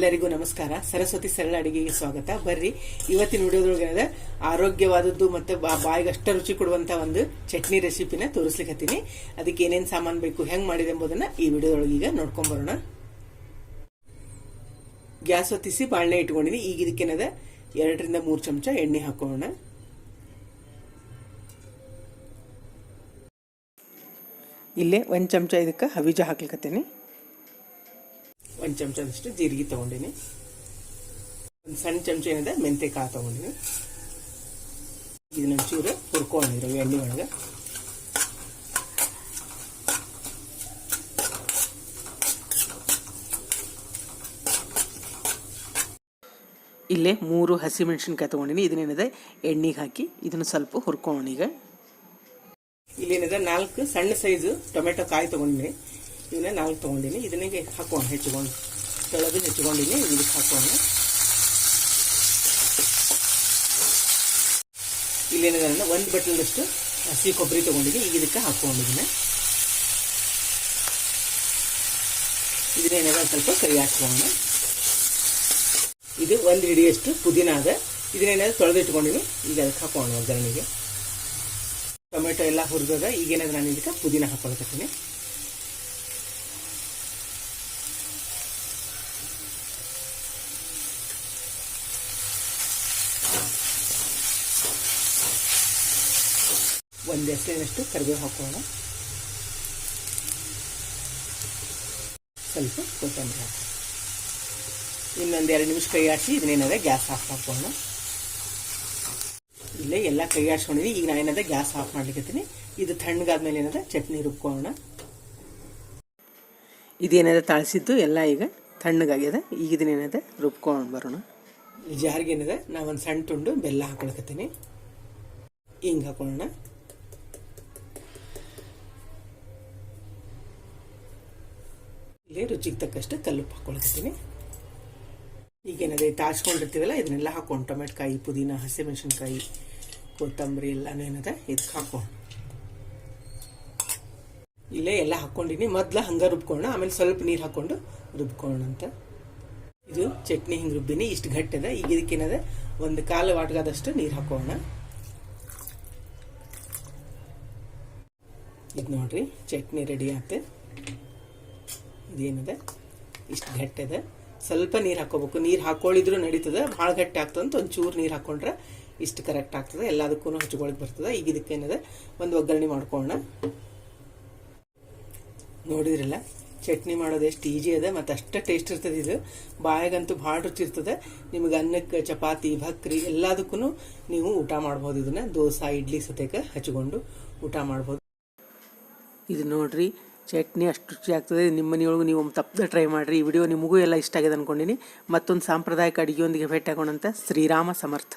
ಎಲ್ಲರಿಗೂ ನಮಸ್ಕಾರ. ಸರಸ್ವತಿ ಸರಳ ಅಡಿಗೆಗೆ ಸ್ವಾಗತ. ಬರ್ರಿ. ಇವತ್ತಿನ ವಿಡಿಯೋದೊಳಗೆ ಆರೋಗ್ಯವಾದದ್ದು ಮತ್ತೆ ಬಾಯಿಗೆ ಅಷ್ಟ ರುಚಿ ಕೊಡುವಂತ ಒಂದು ಚಟ್ನಿ ರೆಸಿಪಿನ ತೋರಿಸ್ಲಿಕ್ಕೆ ಅದಕ್ಕೆ ಏನೇನು ಸಾಮಾನ್ ಬೇಕು, ಹೆಂಗ್ ಮಾಡಿದೆ ಎಂಬುದನ್ನ ಈ ವಿಡಿಯೋದೊಳಗೆ ಈಗ ನೋಡ್ಕೊಂಡ್ ಬರೋಣ. ಗ್ಯಾಸ್ ಹೊತ್ತಿಸಿ ಬಾಳೆ ಇಟ್ಕೊಂಡಿನಿ. ಈಗ ಇದಕ್ಕೇನದ ಎರಡರಿಂದ ಮೂರು ಚಮಚ ಎಣ್ಣೆ ಹಾಕೋಣ. ಇಲ್ಲೇ ಒಂದು ಚಮಚ ಇದಕ್ಕೆ ಹವಿಜ ಹಾಕ್ಲಿಕತ್ತೀನಿ ಒಂದು ಚಮಚದಷ್ಟು ಜೀರಿಗೆ ತಗೊಂಡಿನಿ. ಒಂದು ಸಣ್ಣ ಚಮಚ ಏನಿದೆ ಮೆಂತೆ ತಗೊಂಡಿನಿ. ಇದನ್ನ ಒಂಚೂರು ಹುರ್ಕೊಂಡಿರೋ ಎಣ್ಣೆ ಒಳಗೆ. ಇಲ್ಲೇ ಮೂರು ಹಸಿಮೆಣಸಿನ್ಕಾಯಿ ತೊಗೊಂಡಿನಿ. ಇದನ್ನೇನಿದೆ, ಎಣ್ಣೆಗೆ ಹಾಕಿ ಇದನ್ನು ಸ್ವಲ್ಪ ಹುರ್ಕೊಂಡೀಗ ಇಲ್ಲೇನಿದೆ, ನಾಲ್ಕು ಸಣ್ಣ ಸೈಜು ಟೊಮೆಟೊ ಕಾಯಿ ತೊಗೊಂಡಿನಿ. ಇವನ್ನ ನಾಲ್ಕು ತೊಗೊಂಡಿನಿ. ಇದನ್ನಿಗೆ ಹಾಕೋಣ ಹೆಚ್ಚಿಕೊಂಡು ಕೆಳಗೆ ಹೆಚ್ಚಿಕೊಂಡಿನಿ ಇದಕ್ಕೆ ಹಾಕೋಣ ಇಲ್ಲೇನಿದೆ ಅಂದ್ರೆ ಒಂದು ಬಟ್ಲದಷ್ಟು ಹಸಿ ಕೊಬ್ಬರಿ ತೊಗೊಂಡಿದ್ದೀನಿ ಈಗ ಇದಕ್ಕೆ ಹಾಕೊಂಡಿದ್ದೀನಿ ಇದನ್ನೇನಿದೆ ಸ್ವಲ್ಪ ಕೈ ಹಾಕೋಣ ಇದು ಒಂದು ಹಿಡಿಯಷ್ಟು ಪುದೀನ ಅದ. ಇದನ್ನೇನಾದ್ರು ತೊಳೆದಿಟ್ಕೊಂಡಿನಿ ಈಗ ಅದಕ್ಕೆ ಹಾಕೋಣ ಒಗ್ಗರಣೆಗೆ. ಟೊಮೆಟೊ ಎಲ್ಲ ಹುರಿದಾಗ ಈಗೇನಾದ್ರು ನಾನು ಇದಕ್ಕೆ ಪುದೀನ ಹಾಕೊಳ್ಕತ್ತೀನಿ ಒಂದು ಹೆಸರಿನಷ್ಟು ಕರಿಬೇವು ಹಾಕೋಣ. ಸ್ವಲ್ಪ ಕೊತ್ತಂಬರಿ ಹಾಕೋಣ. ಇನ್ನೊಂದು ಎರಡು ನಿಮಿಷ ಕೈ ಆಡಿಸಿ ಇದನ್ನೇನದ ಗ್ಯಾಸ್ ಆಫ್ ಹಾಕೋಣ ಇಲ್ಲೇ ಎಲ್ಲ ಕೈ ಆಡಿಸ್ಕೊಂಡಿದ್ದೀನಿ ಈಗ ನಾನು ಏನದ ಗ್ಯಾಸ್ ಆಫ್ ಮಾಡ್ಲಿಕ್ಕತ್ತೀನಿ ಇದು ತಣ್ಣಗಾದ್ಮೇಲೆ ಏನದ ಚಟ್ನಿ ರುಬ್ಕೋಣ ಇದೇನದ ತಾಳಿಸಿದ್ದು ಎಲ್ಲ ಈಗ ತಣ್ಣಗಾಗ್ಯದ ಈಗ ಇದನ್ನೇನದ ರುಬ್ಕೊಂಡು ಬರೋಣ. ಜಾರಿಗೆ ಏನದ ನಾ ಒಂದು ಸಣ್ಣ ತುಂಡು ಬೆಲ್ಲ ಹಾಕೊಳಕತ್ತೀನಿ ಹಿಂಗೆ ಹಾಕೊಳ್ಳೋಣ. ಇಲ್ಲಿ ರುಚಿಗೆ ತಕ್ಕಷ್ಟು ಕಲ್ಲುಪ್ಪು ಹಾಕೊಳಕತ್ತೀನಿ ಈಗೇನದೇ ತಾಚ್ಕೊಂಡಿರ್ತೀವಲ್ಲ ಇದನ್ನೆಲ್ಲ ಹಾಕೊಂಡು ಟೊಮೆಟೊಕಾಯಿ, ಪುದೀನ, ಹಸಿಮೆಣಸಿನ್ಕಾಯಿ, ಕೊತ್ತಂಬರಿ ಎಲ್ಲಾನು ಏನದ, ಇದಕ್ಕೆ ಹಾಕೊಂಡು ಇಲ್ಲೇ ಎಲ್ಲ ಹಾಕೊಂಡಿನಿ ಮೊದ್ಲು ಹಂಗ ರುಬ್ಕೊಳ್ಳೋಣ, ಆಮೇಲೆ ಸ್ವಲ್ಪ ನೀರು ಹಾಕೊಂಡು ರುಬ್ಕೊಳ್ಳೋಣ ಅಂತ ಇದು ಚಟ್ನಿ ಹಿಂಗೆ ರುಬ್ಬಿನಿ, ಇಷ್ಟು ಘಟ್ಟದ ಈಗ ಇದಕ್ಕೇನದ ಒಂದು ಕಾಲು ವಾಟ್ಗಾದಷ್ಟು ನೀರು ಹಾಕೋಣ ಇದು ನೋಡ್ರಿ, ಚಟ್ನಿ ರೆಡಿ ಆಯ್ತು ಇದೇನದ? ಇಷ್ಟು ಇದೆ ಸ್ವಲ್ಪ ನೀರು ಹಾಕೋಬೇಕು. ನೀರು ಹಾಕೊಳ್ಳಿದ್ರು ನಡೀತದೆ. ಭಾಳ ಗಟ್ಟಿ ಆಗ್ತದೆ ಅಂತ ಒಂಚೂರು ನೀರು ಹಾಕೊಂಡ್ರೆ ಇಷ್ಟು ಕರೆಕ್ಟ್ ಆಗ್ತದೆ. ಎಲ್ಲದಕ್ಕೂ ಹಚ್ಕೊಳಕ್ಕೆ ಬರ್ತದೆ. ಈಗ ಇದಕ್ಕೇನಿದೆ ಒಂದು ಒಗ್ಗರಣೆ ಮಾಡ್ಕೊಳ್ಳೋಣ. ನೋಡಿದ್ರಲ್ಲ? ಚಟ್ನಿ ಮಾಡೋದು ಎಷ್ಟು ಈಜಿ ಅದ ಮತ್ತು ಅಷ್ಟೇ ಟೇಸ್ಟ್ ಇರ್ತದೆ ಇದು. ಬಾಯಾಗಂತೂ ಭಾಳ ರುಚಿ ಇರ್ತದೆ. ನಿಮಗೆ ಅನ್ನಕ್ಕೆ, ಚಪಾತಿ, ಭಕ್ರಿ ಎಲ್ಲದಕ್ಕೂ ನೀವು ಊಟ ಮಾಡ್ಬೋದು ಇದನ್ನ. ದೋಸೆ, ಇಡ್ಲಿ ಸತೆಕ ಹಚ್ಕೊಂಡು ಊಟ ಮಾಡ್ಬೋದು. ಇದು ನೋಡ್ರಿ ಚಟ್ನಿ ಅಷ್ಟು ರುಚಿ ಆಗ್ತದೆ. ನಿಮ್ಮ ಮನೆಯೊಳಗೂ ನೀವು ತಪ್ಪದೆ ಟ್ರೈ ಮಾಡಿರಿ. ಈ ವಿಡಿಯೋ ನಿಮಗೂ ಎಲ್ಲ ಇಷ್ಟ ಆಗಿದೆ ಅಂದ್ಕೊಂಡಿನಿ ಮತ್ತೊಂದು ಸಾಂಪ್ರದಾಯಿಕ ಅಡುಗೆಯೊಂದಿಗೆ ಭೇಟಿ ಆಗೋಣಂತ ಶ್ರೀರಾಮ ಸಮರ್ಥ.